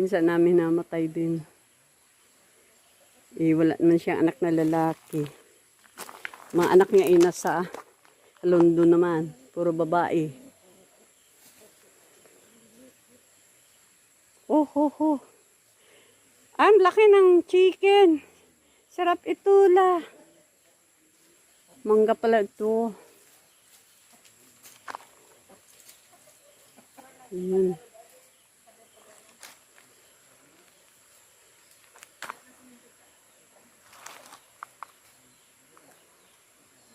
pinsan namin namatay din. Eh, wala naman siyang anak na lalaki. Mga anak niya ay nasa London naman. Puro babae. Oh, ho, ho. Ang laki ng chicken. Sarap ito la. Mangga pala ito. Ayan.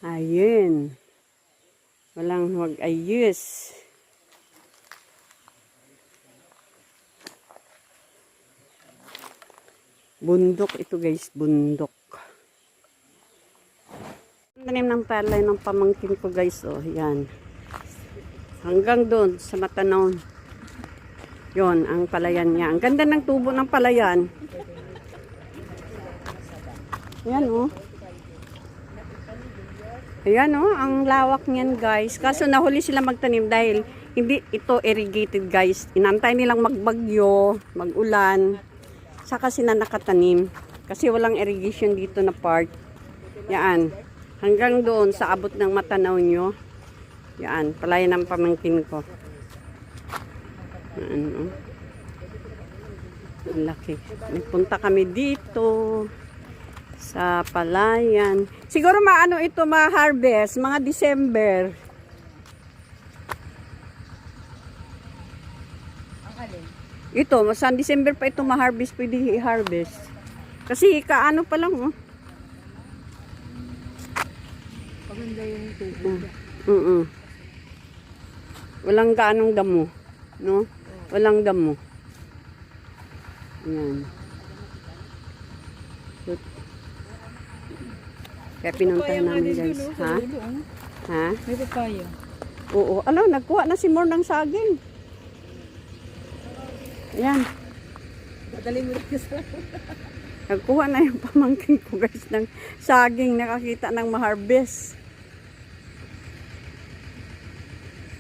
Ayun. Walang huwag ayus. Bundok ito guys, bundok. Tanim ng palay ng pamangkin ko guys, oh, yan. Hanggang doon sa Matanon. Yon ang palayan niya. Ang ganda ng tubo ng palayan. Yan oh. Ayan oh, ang lawak niyan guys. Kaso nahuli sila magtanim dahil hindi ito irrigated guys. Inantay nilang magbagyo, magulan. Saka sila nakatanim. Kasi walang irrigation dito na part. Yan. Hanggang doon sa abot ng matanaw nyo. Yan. Palayan ng pamangkin ko. Yan oh. Laki. Nagpunta kami dito sa palayan. Siguro maano ito ma-harvest, mga December. Ito, sa December pa ito ma-harvest, pwede i-harvest. Kasi kaano pa lang, oh. Paganda yung tubo. Mm -mm. Walang gaanong damo, no? Walang damo. Yan. Lut- Kaya pinuntahan namin guys, ha? Ha? May papaya. Oo. Ano, nagkuha na si Mor ng saging. Ayan. Madali mo rin sa... Nagkuha na yung pamangkin ko guys ng saging. Nakakita ng ma-harvest.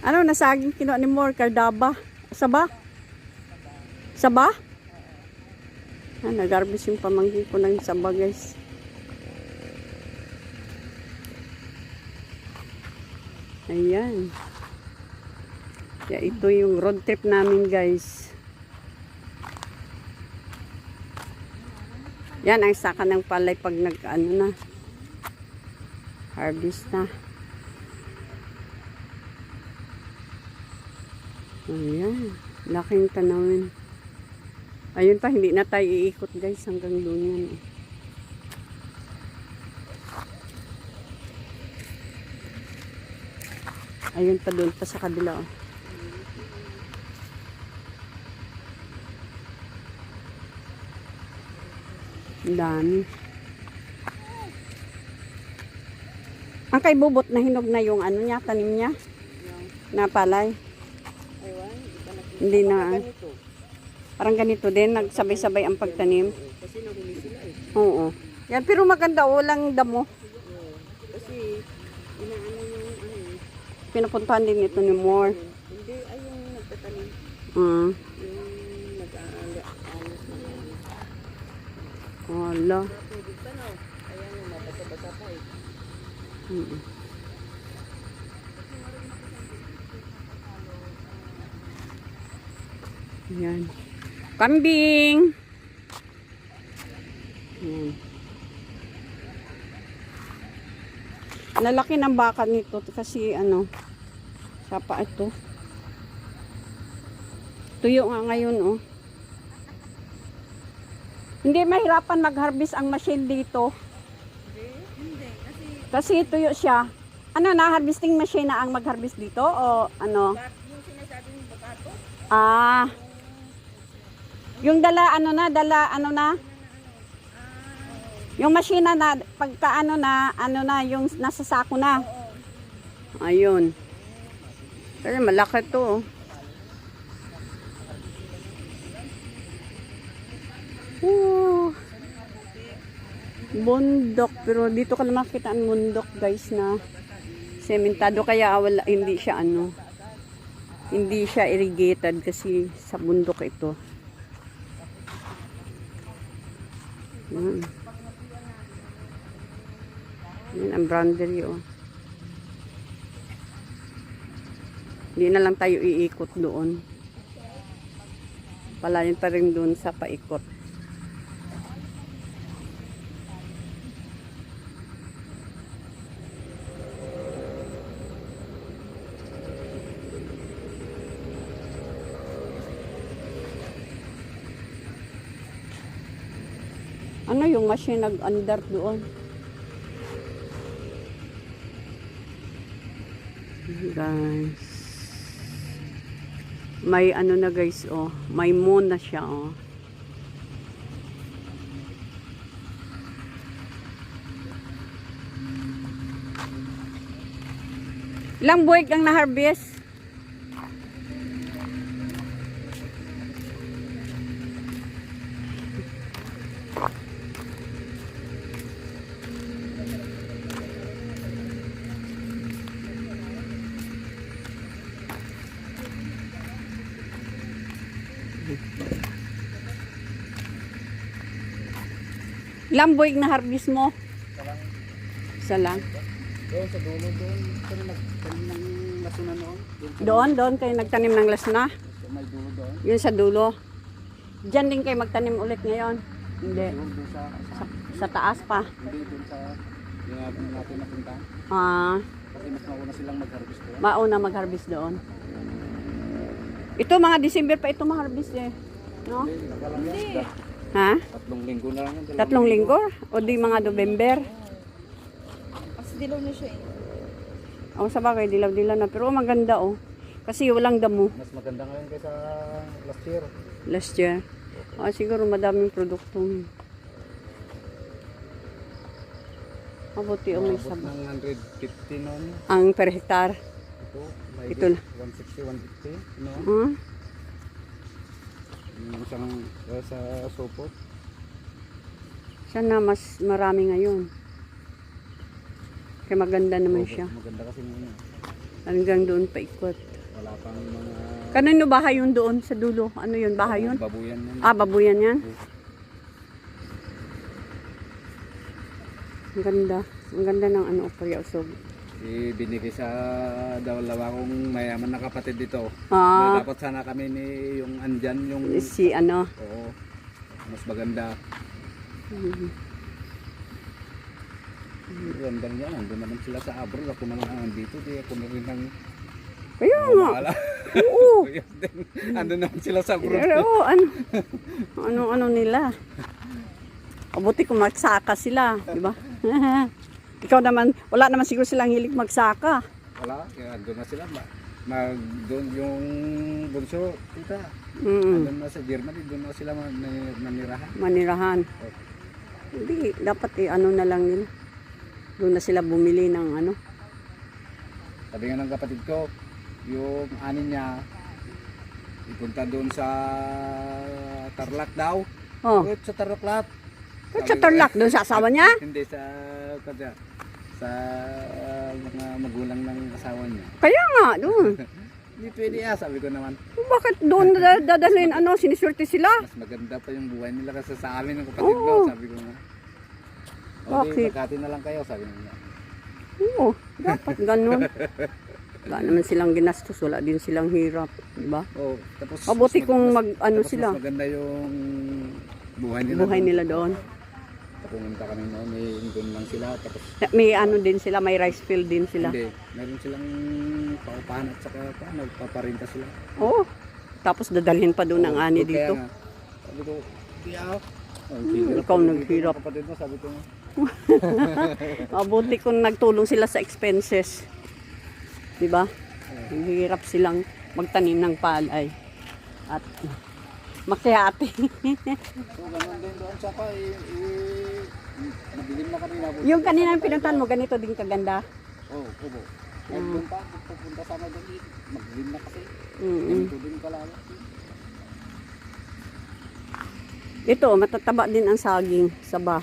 Ano na saging kinuha ni Mor? Kardaba? Saba? Saba? Ah, nag-harvest yung pamangkin ko ng saba guys. Ayan. Kaya ito yung road trip namin guys. Yan ang saka ng palay pag nag ano na. Harvest na. Ayan. Laking tanawin. Ayun pa, hindi na tayo iikot guys hanggang doon yan. eh. Ayun pa doon pa sa kabila. Oh. Dami. Ang kay Bubot na hinog na yung ano niya, tanim niya. Na palay. Aywan, Hindi na. Parang ganito din, nagsabay-sabay ang pagtanim. Kasi nahuli sila eh. Oo. Yan, pero maganda, walang damo. Kasi, inaano. Pinapuntahan din ito ni Moore. Hindi, ay yung nagtatanim. Mm. Yung nag-aalas na yan. Wala. Tubig pa no? Ayan yung mabasa-basa pa eh. Mm. Yan. Kambing! Yan. Lalaki ng baka nito kasi ano, sapa ito. Tuyo nga ngayon oh. Hindi mahirapan mag-harvest ang machine dito. Hindi, kasi Kasi tuyo siya. Ano na, harvesting machine na ang mag-harvest dito o ano? yung sinasabing bakato, Ah. Yung dala ano na, dala ano na? Yung machine na pagka ano na, ano na, yung nasa sako na. Ayun. Pero malaki to. oh. Woo. Bundok. Pero dito ka lang makita ang bundok guys na sementado kaya wala, hindi siya ano. Hindi siya irrigated kasi sa bundok ito. Yan. Yan ang boundary, oh. Hindi na lang tayo iikot doon. Palayan pa rin doon sa paikot. Ano yung machine nag-under doon? Guys. May ano na guys, oh. May moon na siya, oh. Ilang buwig ang na-harvest? Ilang buwig na harvest mo? Isa lang. Doon sa dulo doon, pero nagtanim ng lasunan noon. Doon Doon, kayo nagtanim ng lasna. sa may dulo doon. Yun sa dulo. Diyan din kayo magtanim ulit ngayon. Hindi. Sa, taas pa. hindi doon sa yung natin napunta. Ah, Kasi mas mauna silang mag-harvest doon. mauna mag-harvest doon. Ito mga December pa ito ma-harvest eh. No? Hindi. Ha? Tatlong linggo na lang yan. dalawang Tatlong linggo? O di mga November? Kasi dilaw na siya eh. O sa bagay, dilaw-dilaw na. Pero maganda oh. Kasi walang damo Mas maganda ngayon kaysa last year. last year. Ah, siguro madaming produkto. Mabuti o may Abot sabang. ng 150 noon. Ang per hektar. Ito, may Ito lang. 160, 150. No? Hmm? Yung isang uh, sa sopot. Sana mas marami ngayon. Kaya maganda naman siya. Maganda kasi ngayon. Hanggang doon pa ikot. Wala pang mga Kanino bahay yun doon sa dulo? Ano yun? Bahay yun? babuyan yan. Ah, babuyan yan? Ang ganda. Ang ganda ng ano, Opria Usog. Ibinigay sa dalawa kong mayaman na kapatid dito. Ah, Na dapat sana kami ni yung andyan yung si ano. oo, mas maganda. Mhm. Ganda niya, andun naman sila sa abroad. Ako naman ang andito, di ako na rin ang Kaya nga. Oo. Andun naman sila sa abroad. Pero ano, ano, ano nila. Mabuti kung magsaka sila, di ba? Ikaw naman, wala naman siguro silang hilig magsaka. Wala, kaya andun na sila. Ma- Mag, doon yung bunso, tita. Mm, Andun na sa Germany, doon na sila man- nanirahan. manirahan. Hindi, dapat eh, ano na lang nila. Doon na sila bumili ng ano. Sabi nga ng kapatid ko, yung anin niya, ipunta doon sa Tarlac daw. Oh, Wait, sa Tarlac. Sa Tarlac, doon sa asawa niya. Hindi sa kada sa uh, mga magulang ng asawa niya. Kaya nga, doon. Hindi pwede ah, sabi ko naman. Bakit doon dad- dadalhin, ano, siniswerte sila? Mas maganda pa yung buhay nila kasi sa amin ng kapatid ko, sabi ko nga. O Bakit? na lang kayo, sabi niya. Oo, dapat ganun. Wala naman silang ginastos, wala din silang hirap, di ba? Oh, tapos Mabuti mas- kung mag, ano sila, Mas maganda yung buhay nila. buhay nila doon. Pumunta kami noon, may doon lang sila. Tapos May ano din sila, may rice field din sila. hindi, meron silang paupahan at saka pa, nagpaparinta sila. Oo. Tapos dadalhin pa doon ang ani Kaya dito. nga, Sabi ko, tiyaw. Oh, Hmm, ikaw naghirap. Kapatid mo, sabi ko, Mabuti kung nagtulong sila sa expenses. Di ba? Hirap silang magtanim ng palay. At makyate. so ganun din doon sa pa, eh, eh, madilim na kanina. buti. yung kanina pinuntahan mo, ganito din kaganda. Oo, oh, kubo. Kahit doon pa, pupunta sana doon, magdilim na kasi. Mm Ganito din kalala. Ito, matataba din ang saging sa bah.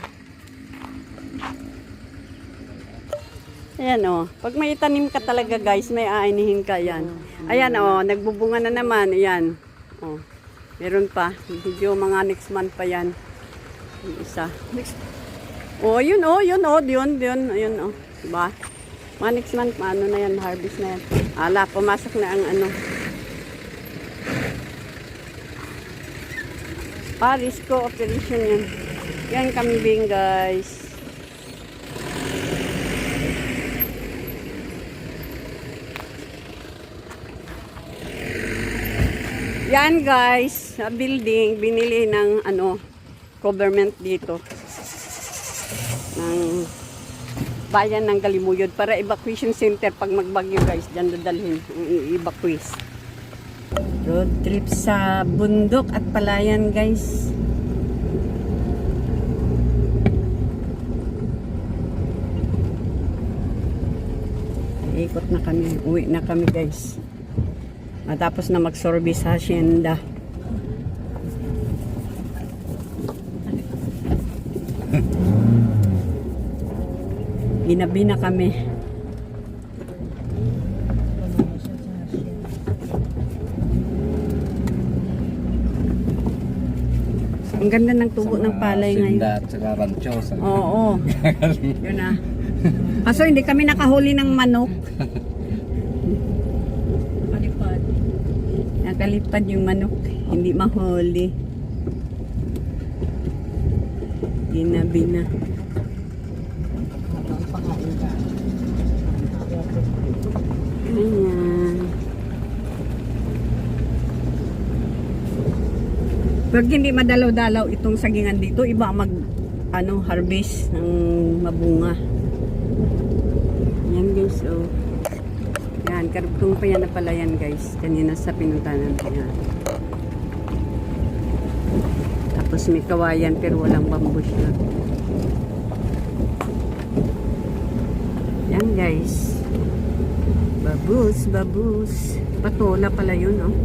Ayan o. Pag may tanim ka talaga guys, may aanihin ka yan. Ayan o, nagbubunga na naman. Ayan. O. Meron pa. Medyo mga next month pa yan. Yung isa. Oh, yun oh, yun oh, yun, yun, ayun oh. Diba? Mga next month, ano na yan, harvest na yan. Ala, pumasok na ang ano. Paris Cooperation yan. Yan kambing guys. Yan guys, building, binili ng ano, government dito. Ng bayan ng Galimuyod para evacuation center pag magbagyo guys, dyan dadalhin i-evacuate. Road trip sa bundok at palayan guys. Ikot na kami, uwi na kami guys. Matapos na mag-service sa hacienda. Ginabi na kami. Ang ganda ng tubo ng palay ngayon. Sinda at saka rancho. Sa Oo. Yun na. Kaso hindi kami nakahuli ng manok. Palipad. Nakalipad yung manok. Hindi mahuli. Ginabi na. Ang pakain ka. Ayan. Pag hindi madalaw-dalaw itong sagingan dito, iba mag ano, harvest ng mabunga. Yan guys, oh. Yan, karugtong pa yan na pala yan guys. Kanina sa pinuntanan ko yan. Tapos may kawayan pero walang bamboo siya. Yan guys. Babus, babus. Patola pala yun, oh.